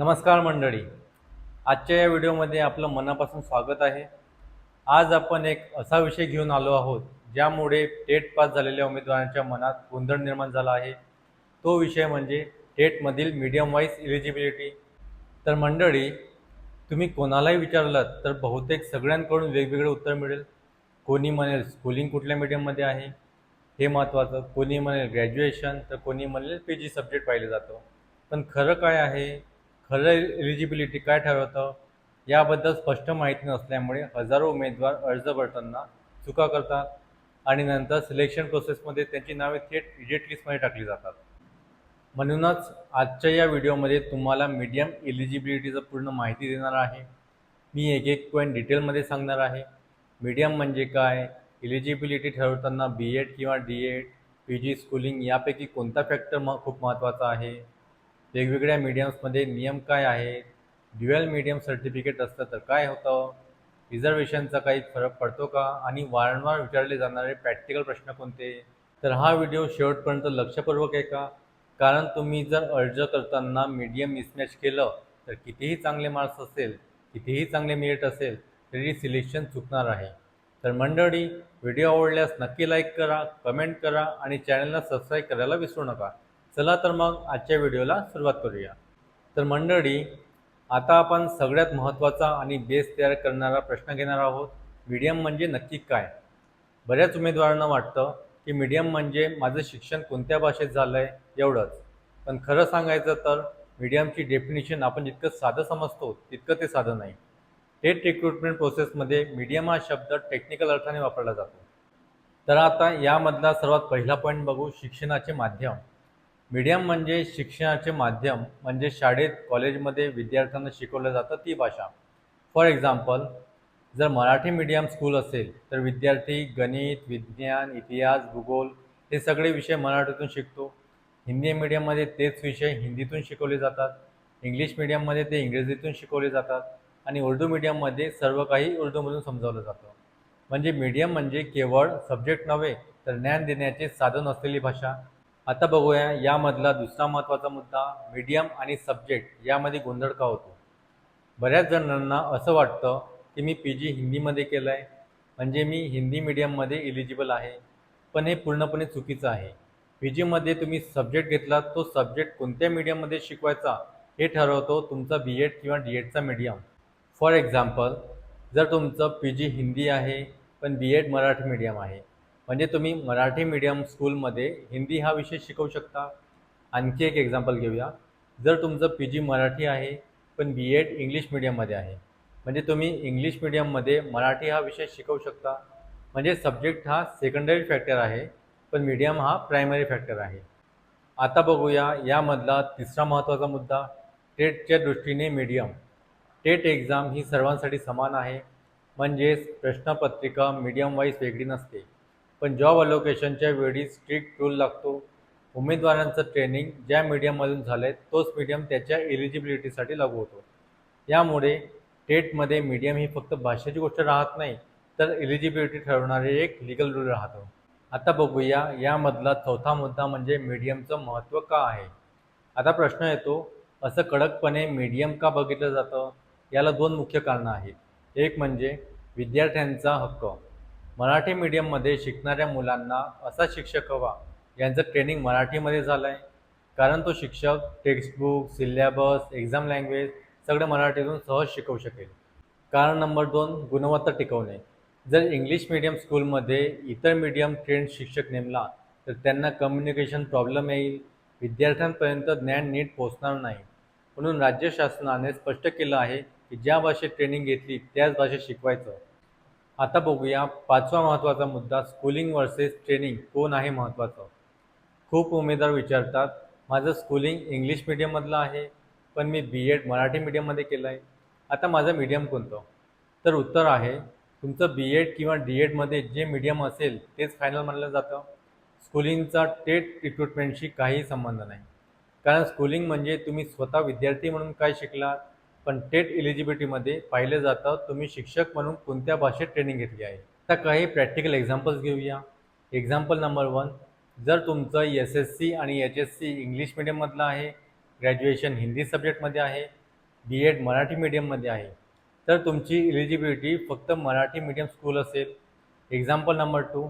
नमस्कार मंडळी. आजच्या या व्हिडिओमध्ये आपलं मनापासून स्वागत आहे. आज आपण एक असा विषय घेऊन आलो आहोत ज्यामुळे टेट पास झालेल्या उमेदवारांच्या मनात गोंधळ निर्माण झाला आहे. तो विषय म्हणजे टेटमधील मीडियम वाईज इलिजिबिलिटी तर मंडळी तुम्ही कोणालाही विचारलात तर बहुतेक सगळ्यांकडून वेगवेगळे उत्तर मिळेल. कोणी म्हणेल स्कूलिंग कुठल्या मीडियममध्ये आहे? हे महत्त्वाचं. कोणी म्हणेल ग्रॅज्युएशन तर कोणी म्हणेल पी जी सब्जेक्ट पाहिलं जातं. पण खरं काय आहे? खरं एलिजिबिलिटी काय ठरवतं याबद्दल स्पष्ट माहिती नसल्यामुळे हजारो उमेदवार अर्ज भरताना चुका करतात आणि नंतर सिलेक्शन प्रोसेसमध्ये त्यांची नावे थेट रिजेक्ट लिस्टमध्ये टाकली जातात. म्हणूनच आजच्या या व्हिडिओमध्ये तुम्हाला मीडियम एलिजिबिलिटीचं पूर्ण माहिती देणार आहे. मी एक एक पॉईंट डिटेलमध्ये सांगणार आहे. मीडियम म्हणजे काय? एलिजिबिलिटी ठरवताना बी एड किंवा D Ed P G schooling यापैकी कोणता फॅक्टर म खूप महत्त्वाचा आहे? वेगवेगळ्या मीडियम्समध्ये नियम काय आहेत? ड्युअल मीडियम सर्टिफिकेट असतं तर काय होतं? रिझर्वेशनचा काही फरक पडतो का? आणि वारंवार विचारले जाणारे प्रॅक्टिकल प्रश्न कोणते? तर हा व्हिडिओ शेवटपर्यंत लक्षपूर्वक आहे का कारण तुम्ही जर अर्ज करताना मीडियम मिसमॅच केलं तर कितीही चांगले मार्क्स असेल कितीही चांगले मेरिट असेल तरी सिलेक्शन चुकणार आहे. तर मंडळी व्हिडिओ आवडल्यास नक्की लाईक करा कमेंट करा आणि चॅनलला सबस्क्राईब करायला विसरू नका. चला तर मग आजच्या व्हिडिओला सुरुवात करूया. तर मंडळी आता आपण सगळ्यात महत्त्वाचा आणि बेस तयार करणारा प्रश्न घेणार आहोत मीडियम म्हणजे नक्की काय? बऱ्याच उमेदवारांना वाटतं की मीडियम म्हणजे माझं शिक्षण कोणत्या भाषेत झालं आहे एवढंच. पण खरं सांगायचं तर मीडियमची डेफिनेशन आपण जितकं साधं समजतो तितकं ते साधं नाही. टेट रिक्रुटमेंट प्रोसेसमध्ये मीडियम हा शब्द टेक्निकल अर्थाने वापरला जातो. तर आता यामधला सर्वात पहिला पॉईंट बघू शिक्षणाचे माध्यम. मीडियम म्हणजे शिक्षणाचे माध्यम म्हणजे शाळेत कॉलेजमध्ये विद्यार्थ्यांना शिकवलं जातं ती भाषा. फॉर एक्झाम्पल जर मराठी मीडियम स्कूल असेल तर विद्यार्थी गणित विज्ञान इतिहास भूगोल हे सगळे विषय मराठीतून शिकतो. हिंदी मीडियममध्ये तेच विषय हिंदीतून शिकवले जातात. इंग्लिश मीडियममध्ये ते इंग्रजीतून शिकवले जातात. आणि उर्दू मीडियममध्ये सर्व काही उर्दूमधून समजावलं जातं. म्हणजे मीडियम म्हणजे केवळ सब्जेक्ट नव्हे तर ज्ञान देण्याचे साधन असलेली भाषा. आता बघूया यामधला दुसरा महत्त्वाचा मुद्दा मीडियम आणि सब्जेक्ट यामध्ये गोंधळ का होतो. बऱ्याच जणांना असं वाटतं की मी पी जी हिंदीमध्ये केलं आहे म्हणजे मी हिंदी मीडियममध्ये इलिजिबल आहे पण हे पूर्णपणे चुकीचं आहे. पी जीमध्ये तुम्ही सब्जेक्ट घेतला तो सब्जेक्ट कोणत्या मीडियममध्ये शिकवायचा हे ठरवतो तुमचा बी एड किंवा डी एडचा मीडियम फॉर एक्झाम्पल जर तुमचं पी जी हिंदी आहे पण बी एड मराठी मीडियम आहे म्हणजे तुम्ही मराठी मीडियम स्कूलमध्ये हिंदी हा विषय शिकवू शकता. आणखी एक एक्झाम्पल घेऊया. जर तुमचं पी जी मराठी आहे पण बी एड इंग्लिश मीडियममध्ये आहे. म्हणजे तुम्ही इंग्लिश मीडियममध्ये मराठी हा विषय शिकवू शकता. म्हणजे सब्जेक्ट हा सेकंडरी फॅक्टर आहे पण मीडियम हा प्रायमरी फॅक्टर आहे. आता बघूया यामधला तिसरा महत्त्वाचा मुद्दा टेटच्या दृष्टीने मीडियम टेट एक्झाम ही सर्वांसाठी समान आहे. म्हणजेच प्रश्नपत्रिका मीडियम वाईज वेगळी नसते. पण जॉब अलोकेशनच्या वेळी स्ट्रिक्ट रूल लागतो. उमेदवारांचं ट्रेनिंग ज्या मीडियममधून झालं आहे तोच मीडियम त्याच्या एलिजिबिलिटीसाठी लागू होतो. यामुळे टेटमध्ये मीडियम ही फक्त भाषेची गोष्ट राहत नाही तर एलिजिबिलिटी ठरवणारे एक लिगल रूल राहतो. आता बघूया यामधला चौथा मुद्दा म्हणजे मीडियमचं महत्त्व का आहे? आता प्रश्न येतो असं कडकपणे मीडियम का बघितलं जातं? याला दोन मुख्य कारणं आहेत. एक म्हणजे विद्यार्थ्यांचा हक्क. मराठी मीडियममध्ये शिकणाऱ्या मुलांना असा शिक्षक हवा यांचं ट्रेनिंग मराठीमध्ये झालं आहे कारण तो शिक्षक टेक्स्टबुक सिलेबस एक्झाम लँग्वेज सगळं मराठीतून सहज शिकवू शकेल. कारण नंबर दोन गुणवत्ता टिकवणे. जर इंग्लिश मीडियम स्कूलमध्ये इतर मीडियम ट्रेंड शिक्षक नेमला तर त्यांना कम्युनिकेशन प्रॉब्लेम येईल. विद्यार्थ्यांपर्यंत ज्ञान नीट पोचणार नाही. म्हणून राज्य शासनाने स्पष्ट केलं आहे की ज्या भाषेत ट्रेनिंग घेतली त्याच भाषेत शिकवायचं. आता बघूया पाचवा महत्त्वाचा मुद्दा स्कूलिंग वर्सेस ट्रेनिंग कोण आहे महत्त्वाचं? खूप उमेदवार विचारतात माझं स्कूलिंग इंग्लिश मीडियममधलं आहे पण मी बी एड मराठी मीडियममध्ये केलं आहे आता माझं मीडियम कोणतं? तर उत्तर आहे तुमचं बी एड किंवा डी एडमध्ये जे मीडियम असेल तेच फायनल मानलं जातं. स्कूलिंगचा टेट रिक्रुटमेंटशी काहीही संबंध नाही. कारण स्कूलिंग म्हणजे तुम्ही स्वतः विद्यार्थी म्हणून काय शिकलात? पण टेट एलिजिबिलिटीमध्ये पाहिलं जातं तुम्ही शिक्षक म्हणून कोणत्या भाषेत ट्रेनिंग घेतली आहे? आता काही प्रॅक्टिकल एक्झाम्पल्स घेऊया. एक्झाम्पल नंबर वन जर तुमचं एस एस सी आणि एच एस सी इंग्लिश मिडियममधलं आहे ग्रॅज्युएशन हिंदी सब्जेक्टमध्ये आहे बी एड मराठी मीडियममध्ये आहे तर तुमची इलिजिबिलिटी फक्त मराठी मीडियम स्कूल असेल. एक्झाम्पल नंबर टू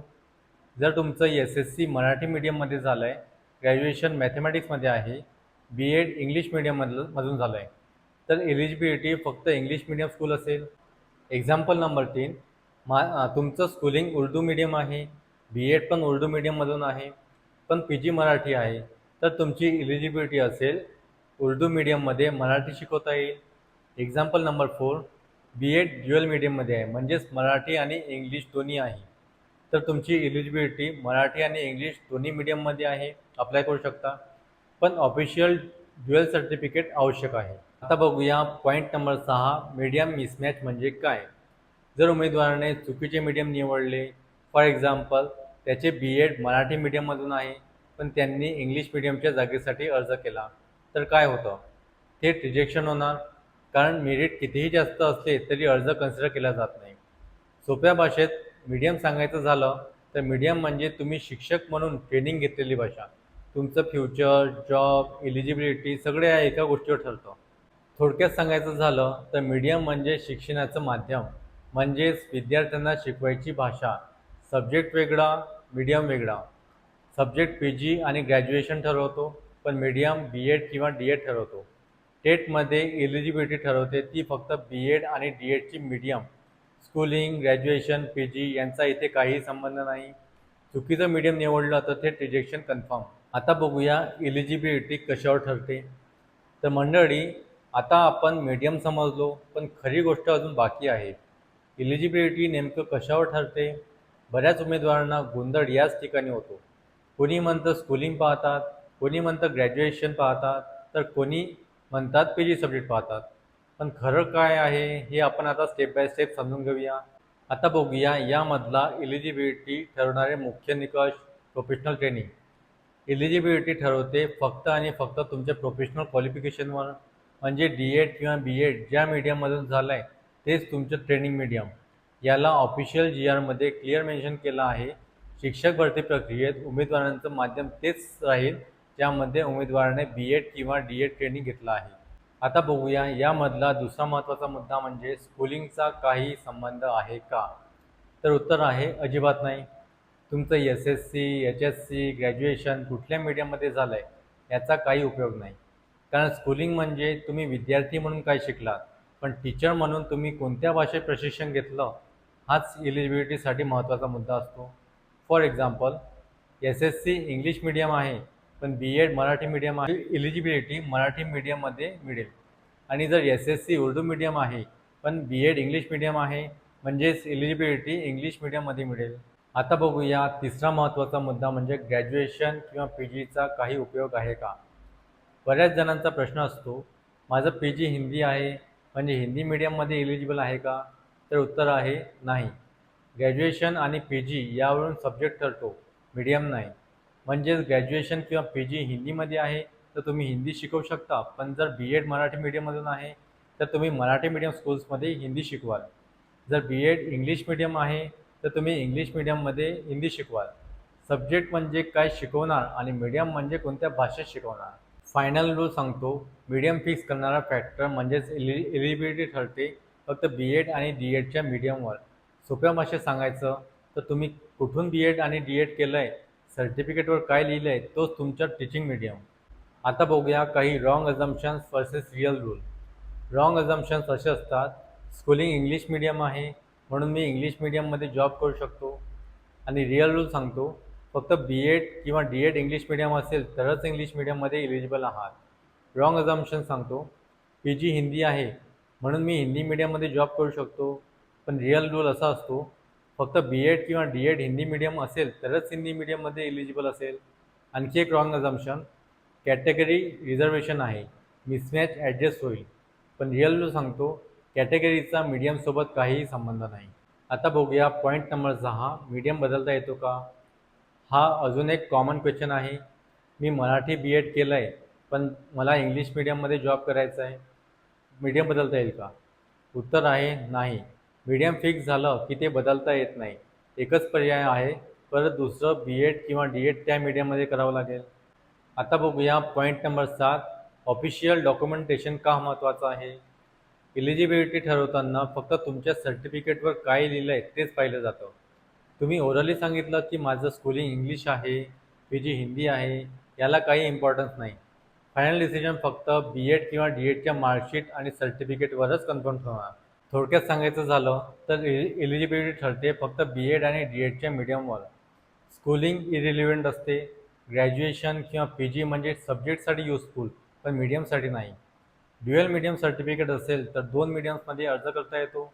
जर तुमचं एस एस सी मराठी मीडियममध्ये झालं आहे ग्रॅज्युएशन मॅथमॅटिक्समध्ये आहे बी एड इंग्लिश मिडियममधलं मधून झालं आहे तर एलिजिबिलिटी फक्त इंग्लिश मीडियम स्कूल असेल. एक्झाम्पल नंबर तीन मा तुमचं स्कूलिंग उर्दू मीडियम आहे बी एड पण उर्दू मीडियममधून आहे पण पी जी मराठी आहे. तर तुमची इलिजिबिलिटी असेल उर्दू मीडियममध्ये मराठी शिकवता येईल. Example number four B Ed dual मीडियममध्ये आहे म्हणजेच मराठी आणि इंग्लिश दोन्ही आहे. तर तुमची इलिजिबिलिटी मराठी आणि इंग्लिश दोन्ही मीडियममध्ये आहे अप्लाय करू शकता. पण ऑफिशियल ड्युअल सर्टिफिकेट आवश्यक आहे. आता बघूया पॉईंट नंबर सहा मीडियम मिसमॅच म्हणजे काय? जर उमेदवाराने चुकीचे मीडियम निवडले फॉर एक्झाम्पल त्याचे बी एड मराठी मीडियममधून आहे पण त्यांनी इंग्लिश मीडियमच्या जागेसाठी अर्ज केला तर काय होतं? थेट रिजेक्शन होणार कारण मेरिट कितीही जास्त असले तरी अर्ज कन्सिडर केला जात नाही. सोप्या भाषेत मीडियम सांगायचं झालं तर मीडियम म्हणजे तुम्ही शिक्षक म्हणून ट्रेनिंग घेतलेली भाषा. तुमचं फ्युचर जॉब एलिजिबिलिटी सगळे या एका गोष्टीवर ठरतं. थोडक्यात सांगायचं झालं तर मीडियम म्हणजे शिक्षणाचं माध्यम. म्हणजेच विद्यार्थ्यांना शिकवायची भाषा. सब्जेक्ट वेगळा मीडियम वेगळा. सब्जेक्ट पी जी आणि ग्रॅज्युएशन ठरवतो पण मीडियम बी एड किंवा डी एड ठरवतो. टेटमध्ये एलिजिबिलिटी ठरवते ती फक्त बी एड आणि D एडची medium schooling graduation P G यांचा इथे काहीही संबंध नाही. चुकीचं मीडियम निवडलं तर ते रिजेक्शन कन्फर्म आता बघूया एलिजिबिलिटी कशावर ठरते. तर मंडळी आता आपण मीडियम समजलो पण खरी गोष्ट अजून बाकी आहे. इलिजिबिलिटी नेमकं कशावर ठरते? बऱ्याच उमेदवारांना गोंधळ याच ठिकाणी होतो. कोणी म्हणतं स्कूलिंग पाहतात कोणी म्हणतं ग्रॅज्युएशन पाहतात तर कोणी म्हणतात पी जी सब्जेक्ट पाहतात. पण खरं काय आहे हे आपण आता स्टेप बाय स्टेप समजून घेऊया. आता बघूया यामधला इलिजिबिलिटी ठरवणारे मुख्य निकष प्रोफेशनल ट्रेनिंग इलिजिबिलिटी ठरवते फक्त आणि फक्त तुमच्या प्रोफेशनल क्वालिफिकेशनवर म्हणजे डी एड किंवा बी एड ज्या मीडियममधून झालं आहे तेच तुमचं ट्रेनिंग मीडियम याला ऑफिशियल जी आरमध्ये क्लिअर मेन्शन केलं आहे. शिक्षक भरती प्रक्रियेत उमेदवारांचं माध्यम तेच राहील ज्यामध्ये उमेदवाराने बी एड किंवा डी एड ट्रेनिंग घेतलं आहे. आता बघूया यामधला दुसरा महत्त्वाचा मुद्दा म्हणजे स्कूलिंगचा काही संबंध आहे का? तर उत्तर आहे अजिबात नाही. तुमचं S S C H S C graduation कुठल्या मीडियममध्ये झालं आहे याचा काही उपयोग नाही. कारण स्कूलिंग म्हणजे तुम्ही विद्यार्थी म्हणून काय शिकलात पण टीचर म्हणून तुम्ही कोणत्या भाषेत प्रशिक्षण घेतलं हाच इलिजिबिलिटीसाठी महत्त्वाचा मुद्दा असतो. For example S S C English medium आहे पण बी एड मराठी मीडियम आहे. इलिजिबिलिटी मराठी मीडियममध्ये मिळेल. आणि जर S S C Urdu medium आहे पण बी एड इंग्लिश मीडियम आहे म्हणजेच इलिजिबिलिटी इंग्लिश मीडियममध्ये मिळेल. आता बघूया तिसरा महत्त्वाचा मुद्दा म्हणजे ग्रॅज्युएशन किंवा पी जीचा काही उपयोग आहे का? बऱ्याच जणांचा प्रश्न असतो माझं पी जी हिंदी आहे म्हणजे हिंदी मीडियममध्ये इलिजिबल आहे का? तर उत्तर आहे नाही. ग्रॅज्युएशन आणि पी जी यावरून सब्जेक्ट ठरतो मीडियम नाही. म्हणजेच ग्रॅज्युएशन किंवा पी जी हिंदीमध्ये आहे तर तुम्ही हिंदी शिकवू शकता. पण जर बी एड मराठी मीडियममधून आहे तर तुम्ही मराठी मीडियम स्कूल्समध्ये हिंदी शिकवाल. जर बी एड इंग्लिश मीडियम आहे तर तुम्ही इंग्लिश मीडियममध्ये हिंदी शिकवाल. सब्जेक्ट म्हणजे काय शिकवणार आणि मीडियम म्हणजे कोणत्या भाषेत शिकवणार? फायनल रूल सांगतो मीडियम फिक्स करणारा फॅक्टर म्हणजेच इलि एलिबिलिटी ठरते फक्त बी एड आणि डी एडच्या मीडियमवर सोप्या भाषेत सांगायचं तर तुम्ही कुठून बी एड आणि डी एड केलं आहे सर्टिफिकेटवर काय लिहिलं आहे तोच तुमचा टीचिंग मीडियम आता बघूया काही wrong assumptions versus real rule wrong assumptions असे असतात स्कूलिंग इंग्लिश मीडियम आहे म्हणून मी इंग्लिश मीडियममध्ये जॉब करू शकतो. आणि रिअल रूल सांगतो फक्त बी एड किंवा डी एड इंग्लिश मीडियम असेल तरच इंग्लिश मीडियममध्ये इलिजिबल आहात. रॉंग अझम्पशन सांगतो. पी जी हिंदी आहे म्हणून मी हिंदी मीडियममध्ये जॉब करू शकतो. पण रिअल रूल असा असतो फक्त बी एड किंवा डी एड हिंदी मीडियम असेल तरच हिंदी मीडियममध्ये इलिजिबल असेल. आणखी एक रॉंग अझम्पशन कॅटेगरी रिझर्वेशन आहे. मिसमॅच ॲडजस्ट होईल. पण रिअल रूल सांगतो कॅटेगरीचा मीडियमसोबत काहीही संबंध नाही. आता बघूया पॉईंट नंबर सहा मीडियम बदलता येतो का? हा अजून एक कॉमन क्वेश्चन आहे. मी मराठी बी एड केलं आहे पण मला इंग्लिश मीडियममध्ये जॉब करायचा आहे. मीडियम बदलता येईल का? उत्तर आहे नाही. मीडियम फिक्स झालं की ते बदलता येत नाही. एकच पर्याय आहे परत दुसरं बी एड किंवा डी एड त्या मीडियममध्ये करावं लागेल. आता बघूया पॉईंट नंबर सात. ऑफिशियल डॉक्युमेंटेशन का महत्त्वाचं आहे? इलिजिबिलिटी ठरवताना फक्त तुमच्या सर्टिफिकेटवर काय लिहिलं आहे तेच पाहिलं जातं. तुम्ही ओरली सांगितलं की माझं स्कूलिंग इंग्लिश आहे पी जी हिंदी आहे याला काही इम्पॉर्टन्स नाही. फायनल डिसिजन फक्त बी एड किंवा डी एडच्या मार्कशीट आणि सर्टिफिकेटवरच कन्फर्म होणार थोडक्यात सांगायचं झालं तर एलिजिबिलिटी ठरते फक्त बी एड आणि डी एडच्या मीडियमवर स्कूलिंग इरिलिव्हंट असते. ग्रॅज्युएशन किंवा पी जी म्हणजे सब्जेक्टसाठी युजफुल पण मीडियमसाठी नाही. ड्युअल मीडियम सर्टिफिकेट असेल तर दोन मीडियम्समध्ये अर्ज करता येतो.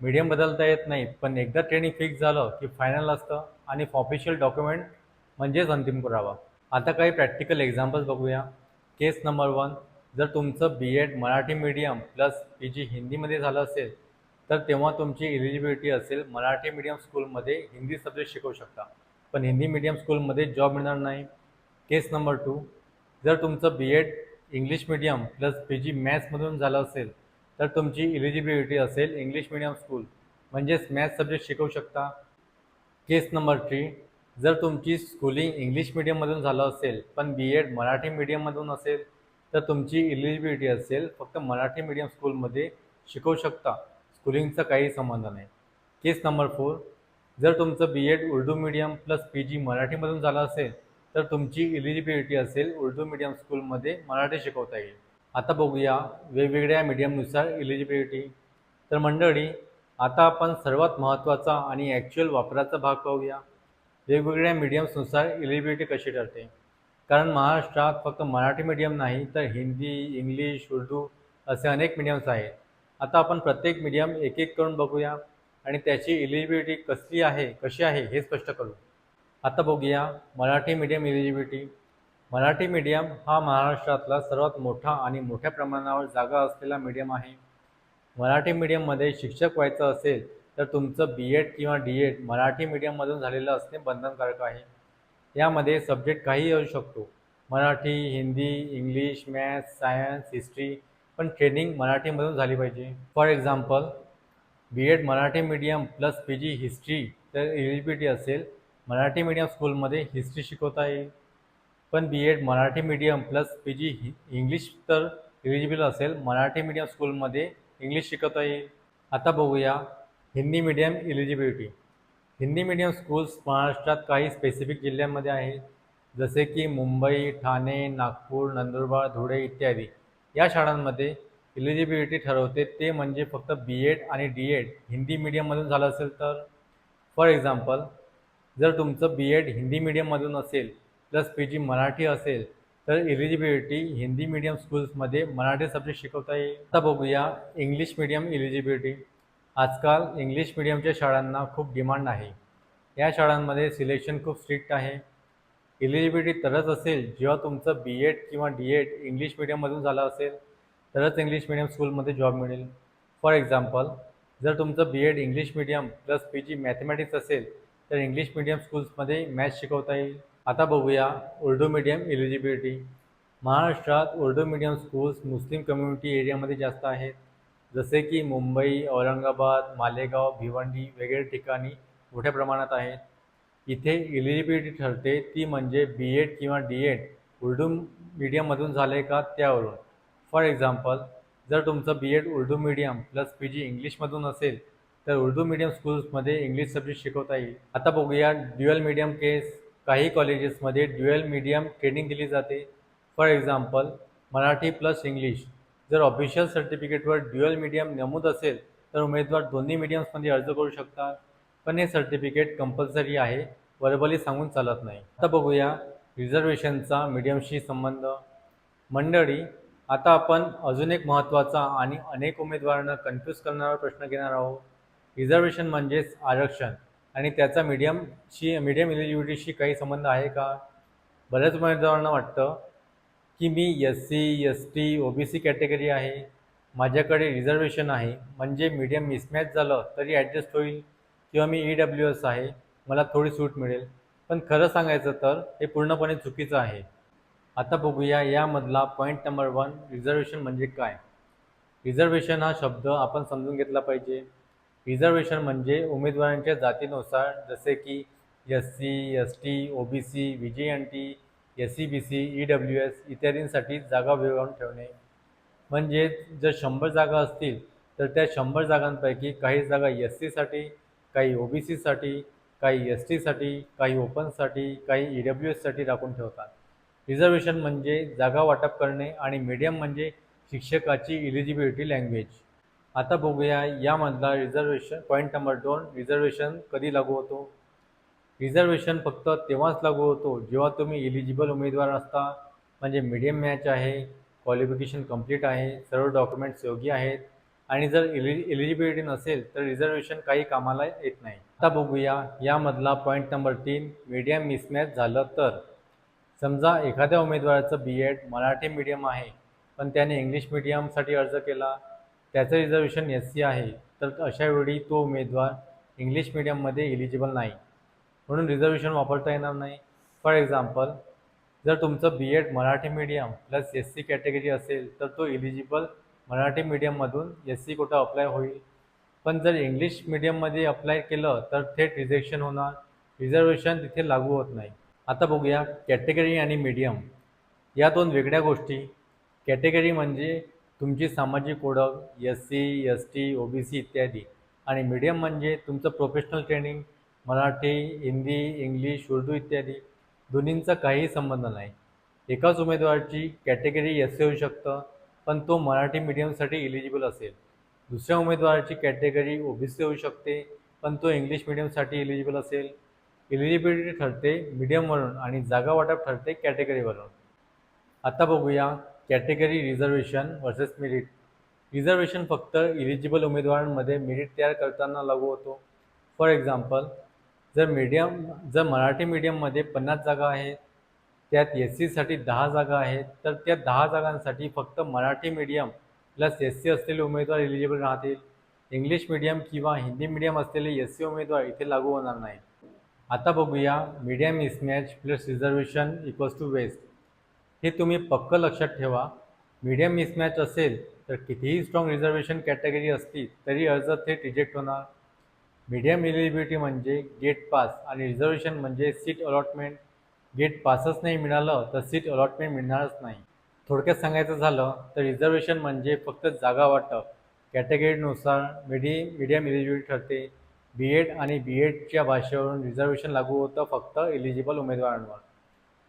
मीडियम बदलता येत नाही पण एकदा ट्रेनिंग फिक्स झालं की फायनल असतं आणि ऑफिशियल डॉक्युमेंट म्हणजेच अंतिम पुरावा. आता काही प्रॅक्टिकल एक्झाम्पल्स बघूया. केस नंबर वन जर तुमचं B Ed Marathi medium plus P G हिंदीमध्ये झालं असेल तर तेव्हा तुमची इलिजिबिलिटी असेल मराठी मीडियम स्कूलमध्ये हिंदी सब्जेक्ट शिकवू शकता. पण हिंदी मीडियम स्कूलमध्ये जॉब मिळणार नाही. केस नंबर टू जर तुमचं B Ed English medium plus P G मॅथ्समधून झालं असेल तर तुमची इलिजिबिलिटी असेल इंग्लिश मीडियम स्कूल म्हणजेच मॅथ सब्जेक्ट शिकवू शकता. केस नंबर थ्री जर तुमची स्कूलिंग इंग्लिश मीडियममधून झालं असेल पण बी एड मराठी मीडियममधून असेल तर तुमची इलिजिबिलिटी असेल फक्त मराठी मीडियम स्कूलमध्ये शिकवू शकता. स्कूलिंगचा काही संबंध नाही. केस नंबर फोर जर तुमचं B Ed Urdu medium plus P G मराठीमधून झालं असेल तर तुमची इलिजिबिलिटी असेल उर्दू मीडियम स्कूलमध्ये मराठी शिकवता येईल. आता बघूया वेगवेगळ्या मीडियमनुसार इलिजिबिलिटी तर मंडळी आता आपण सर्वात महत्त्वाचा आणि ॲक्च्युअल वापराचा भाग पाहूया. वेगवेगळ्या मीडियम्सनुसार इलिजिबिलिटी कशी ठरते? कारण महाराष्ट्रात फक्त मराठी मीडियम नाही तर हिंदी इंग्लिश उर्दू असे अनेक मीडियम्स आहेत. आता आपण प्रत्येक मीडियम एक एक करून बघूया आणि त्याची इलिजिबिलिटी कसली आहे कशी आहे हे स्पष्ट करू. आता बघूया Marathi medium eligibility Marathi medium हा महाराष्ट्रातला सर्वात मोठा आणि मोठ्या प्रमाणावर जागा असलेला मीडियम आहे. मराठी मीडियममध्ये शिक्षक व्हायचं असेल तर तुमचं बी एड किंवा डी एड मराठी मीडियममधून झालेलं असणे बंधनकारक आहे. यामध्ये सब्जेक्ट काही असू शकतो. Marathi Hindi English maths science history पण ट्रेनिंग मराठीमधून झाली पाहिजे. For example B Ed Marathi medium plus P G history तर एलिजिबिलिटी असेल मराठी मीडियम स्कूलमध्ये हिस्ट्री शिकवता येईल. पण B Ed Marathi medium plus P G हि इंग्लिश तर इलिजिबल असेल. मराठी मीडियम स्कूलमध्ये इंग्लिश शिकवता येईल आता बघूया Hindi medium eligibility Hindi medium schools महाराष्ट्रात काही स्पेसिफिक जिल्ह्यांमध्ये आहेत जसे की मुंबई ठाणे नागपूर नंदुरबार धुळे इत्यादी. या शाळांमध्ये इलिजिबिलिटी ठरवते. ते म्हणजे फक्त बी एड आणि डी एड हिंदी मीडियममधून झालं असेल तर. फॉर एक्झाम्पल जर तुमचं बी एड हिंदी मीडियममधून असेल प्लस पी जी मराठी असेल तर इलिजिबिलिटी हिंदी मीडियम स्कूल्समध्ये मराठी सब्जेक्ट शिकवता येईल. आता बघूया इंग्लिश मीडियम इलिजिबिलिटी आजकाल इंग्लिश मीडियमच्या शाळांना खूप डिमांड आहे. या शाळांमध्ये सिलेक्शन खूप स्ट्रिक्ट आहे. इलिजिबिलिटी तरच असेल जेव्हा तुमचं बी एड किंवा डी एड इंग्लिश मीडियममधून झालं असेल तरच इंग्लिश मीडियम स्कूलमध्ये जॉब मिळेल. फॉर एक्झाम्पल जर तुमचं B Ed English medium plus P G mathematics असेल तर इंग्लिश मीडियम स्कूल्समध्ये मॅथ्स शिकवता येईल. आता बघूया उर्दू मीडियम इलिजिबिलिटी महाराष्ट्रात Urdu medium schools Muslim community एरियामध्ये जास्त आहेत. जसे की मुंबई औरंगाबाद मालेगाव भिवंडी वगैरे ठिकाणी मोठ्या प्रमाणात आहेत. इथे इलिजिबिलिटी ठरते ती म्हणजे बी एड किंवा डी एड उर्दू मीडियममधून झाले का त्यावरून. फॉर एक्झाम्पल जर तुमचं B Ed Urdu medium plus P G इंग्लिशमधून असेल तर उर्दू मीडियम स्कूल्समध्ये इंग्लिश सब्जेक्ट शिकवता येईल. आता बघूया ड्युअल मीडियम केस काही कॉलेजेसमध्ये ड्युअल मीडियम ट्रेनिंग दिली जाते. For example Marathi plus English. जर ऑफिशियल सर्टिफिकेटवर ड्युअल मीडियम नमूद असेल तर उमेदवार दोन्ही मीडियम्समध्ये अर्ज करू शकतात. पण हे सर्टिफिकेट कंपल्सरी आहे वर्बली सांगून चालत नाही. आता बघूया रिझर्वेशनचा मीडियमशी संबंध. मंडळी आता आपण अजून एक महत्त्वाचा आणि अनेक उमेदवारांना कन्फ्यूज करणारा प्रश्न घेणार आहोत. रिझर्वेशन म्हणजेच आरक्षण. आणि त्याचा मीडियमशी मीडियम इलिजिबिलिटीशी काही संबंध आहे का? बऱ्याच उमेदवारांना वाटतं की मी S C S T O B C category आहे. माझ्याकडे रिझर्वेशन आहे. म्हणजे मीडियम मिसमॅच झालं तरी ॲडजस्ट होईल. किंवा मी ई डब्ल्यू एस आहे. मला थोडी सूट मिळेल. पण खरं सांगायचं तर हे पूर्णपणे चुकीचं आहे. आता बघूया यामधला पॉईंट नंबर वन रिझर्वेशन म्हणजे काय? रिझर्वेशन हा शब्द आपण समजून घेतला पाहिजे. रिझर्वेशन म्हणजे उमेदवारांच्या जातीनुसार जसे की S C S T O B C V G N T S C B C E W S इत्यादींसाठी जागा विभागून ठेवणे. म्हणजेच जर शंभर जागा असतील तर त्या शंभर जागांपैकी काही जागा एस सीसाठी काही ओ बी सीसाठी काही एस टीसाठी काही ओपनसाठी काही ई डब्ल्यू एससाठी राखून ठेवतात. रिझर्वेशन म्हणजे जागा वाटप करणे आणि मीडियम म्हणजे शिक्षकाची इलिजिबिलिटी लँग्वेज आता बघूया यामधला रिझर्वेशन पॉईंट नंबर दोन रिझर्वेशन कधी लागू होतो? रिझर्वेशन फक्त तेव्हाच लागू होतो जेव्हा तुम्ही एलिजिबल उमेदवार असता. म्हणजे मीडियम मॅच आहे क्वालिफिकेशन कंप्लीट आहे सर्व डॉक्युमेंट्स योग्य आहेत. आणि जर एलि एलिजिबिलिटी नसेल तर रिझर्वेशन काही कामाला येत नाही. आता बघूया यामधला पॉईंट नंबर तीन मीडियम मिसमॅच झालं तर. समजा एखाद्या उमेदवाराचं बी एड मराठी मीडियम आहे पण त्याने इंग्लिश मिडियमसाठी अर्ज केला. त्याचं रिझर्वेशन एस सी आहे तर अशावेळी तो उमेदवार इंग्लिश मिडियममध्ये इलिजिबल नाही. म्हणून रिझर्वेशन वापरता येणार नाही. फॉर एक्झाम्पल जर तुमचं B Ed Marathi medium plus S C category असेल तर तो इलिजिबल मराठी मीडियममधून एस सी कोटा अप्लाय होईल? पण जर इंग्लिश मीडियममध्ये अप्लाय केलं तर थेट रिजेक्शन होणार. रिझर्वेशन तिथे लागू होत नाही. आता बघूया कॅटेगरी आणि मीडियम या दोन वेगळ्या गोष्टी. कॅटेगरी म्हणजे तुमची सामाजिक ओळख S C S T O B C इत्यादी. आणि मीडियम म्हणजे तुमचं professional training Marathi Hindi English Urdu इत्यादी. दोन्हींचा काहीही संबंध नाही. एकाच उमेदवाराची कॅटेगरी एस सी होऊ शकतं पण तो मराठी मीडियमसाठी इलिजिबल असेल. दुसऱ्या उमेदवाराची कॅटेगरी ओ बी सी होऊ शकते पण तो इंग्लिश मिडियमसाठी इलिजिबल असेल. इलिजिबिलिटी ठरते मीडियमवरून आणि जागा वाटप ठरते कॅटेगरीवरून आता बघूया category reservation versus merit reservation फक्त इलिजिबल उमेदवारांमध्ये मेरिट तयार करताना लागू होतो. फॉर एक्झाम्पल जर मीडियम जर मराठी मीडियममध्ये पन्नास जागा आहेत त्यात एस सीसाठी दहा जागा आहेत तर त्या दहा जागांसाठी फक्त Marathi medium plus S C असलेले उमेदवार इलिजिबल राहतील. इंग्लिश मीडियम किंवा हिंदी मीडियम असलेले एस सी उमेदवार इथे लागू होणार नाही आता बघूया medium mismatch plus reservation equals to waste हे तुम्ही पक्क लक्षात ठेवा. मीडियम मिसमॅच असेल तर कितीही स्ट्रॉंग रिझर्वेशन कॅटेगरी असली तरी अर्ज थेट रिजेक्ट होणार. मीडियम इलिजिबिलिटी म्हणजे गेट पास आणि रिझर्वेशन म्हणजे सीट अलॉटमेंट गेट पासच नाही मिळालं तर सीट अलॉटमेंट मिळणारच नाही. थोडक्यात सांगायचं झालं तर रिझर्वेशन म्हणजे फक्त जागा वाटप. कॅटेगरीनुसार मिडी मीडियम इलिजिबिलिटी ठरते. बी एड आणि बी एडच्या भाषेवरून रिझर्वेशन लागू होतं फक्त इलिजिबल उमेदवारांवर.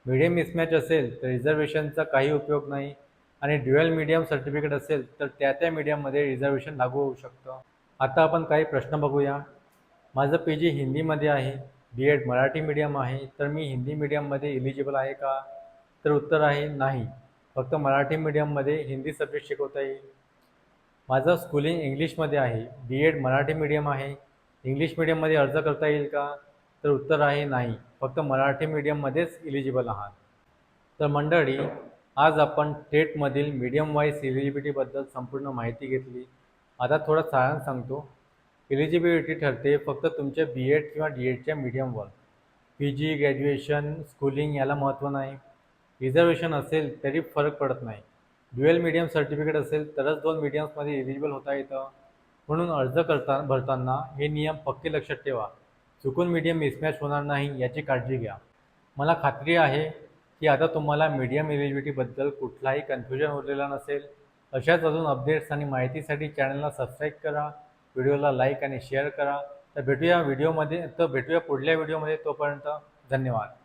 मीडियम मिसमॅच असेल तर रिझर्वेशनचा काही उपयोग नाही. आणि ड्युअल मीडियम सर्टिफिकेट असेल तर त्या त्या मीडियममध्ये रिझर्वेशन लागू होऊ शकतं. आता आपण काही प्रश्न बघूया. माझं पी जी हिंदीमध्ये आहे. बी एड मराठी मीडियम आहे. तर मी हिंदी मीडियममध्ये इलिजिबल आहे का? तर उत्तर आहे नाही. फक्त मराठी मीडियममध्ये हिंदी सब्जेक्ट शिकवता येईल. माझं स्कूलिंग इंग्लिशमध्ये आहे. बी एड मराठी मीडियम आहे. इंग्लिश मीडियममध्ये अर्ज करता येईल का? तर उत्तर आहे नाही. फक्त मराठी मीडियममध्येच इलिजिबल आहात. तर मंडळी आज आपण टेटमधील मीडियम वाईज इलिजिबिलिटीबद्दल संपूर्ण माहिती घेतली. आता थोडा सारांश सांगतो. इलिजिबिलिटी ठरते फक्त तुमच्या बी एड किंवा डी एडच्या मीडियमवर पी जी ग्रॅज्युएशन स्कूलिंग याला महत्त्व नाही. रिझर्वेशन असेल तरी फरक पडत नाही. ड्युएल मीडियम सर्टिफिकेट असेल तरच दोन मीडियम्समध्ये इलिजिबल होता येतं. म्हणून अर्ज करता भरताना हे नियम पक्के लक्षात ठेवा. चुकून मीडियम मिसमॅच होणार नाही याची काळजी घ्या. मला खात्री आहे की आता तुम्हाला मीडियम एलिजिबिलिटीबद्दल कुठलाही कन्फ्युजन उरलेला नसेल. अशाच अजून अपडेट्स आणि माहितीसाठी चॅनलला सबस्क्राईब करा व्हिडिओला लाईक आणि शेअर करा. तर भेटूया व्हिडिओमध्ये तर भेटूया पुढल्या व्हिडिओमध्ये तोपर्यंत धन्यवाद.